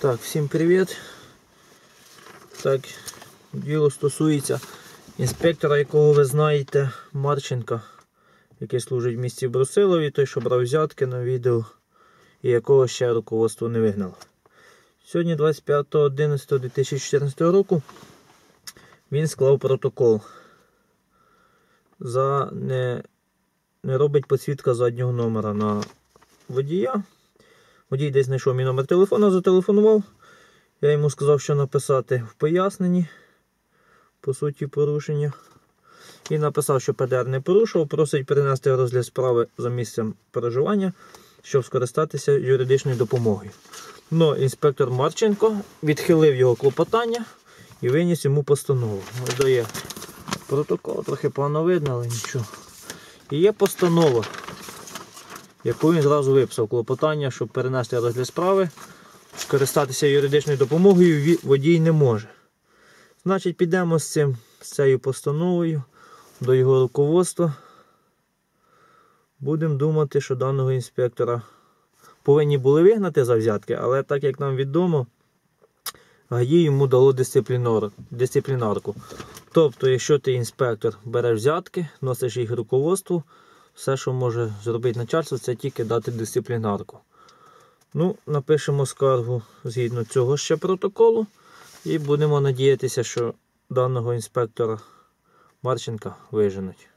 Так, всім привіт. Так, діло стосується інспектора, якого ви знаєте, Марченка, який служить в місті Брусилові, той, що брав взятки на відео, і якого ще руководство не вигнало. Сьогодні, 25.11.2014 року, він склав протокол за не, не робить підсвітка заднього номера на водія. Водій десь знайшов мій номер телефона, зателефонував. Я йому сказав, що написати в поясненні по суті порушення. І написав, що ПДР не порушував, просить перенести розгляд справи за місцем проживання, щоб скористатися юридичною допомогою. Но інспектор Марченко відхилив його клопотання і виніс йому постанову. Ось дає протокол, трохи погано видно, але нічого. І є постанова яку він зразу виписав клопотання, щоб перенести розгляд справи, скористатися юридичною допомогою водій не може. Значить, підемо з цим, з цією постановою до його руководства. Будемо думати, що даного інспектора повинні були вигнати за взятки, але так як нам відомо, ГАІ йому дало дисциплінар, дисциплінарку. Тобто, якщо ти інспектор береш взятки, носиш їх руководству, все, що може зробити начальство, це тільки дати дисциплінарку. Ну, напишемо скаргу згідно цього ще протоколу. І будемо надіятися, що даного інспектора Марченка виженуть.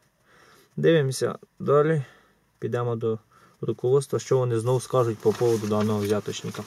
Дивимося далі. Підемо до руководства, що вони знову скажуть по поводу даного взяточника.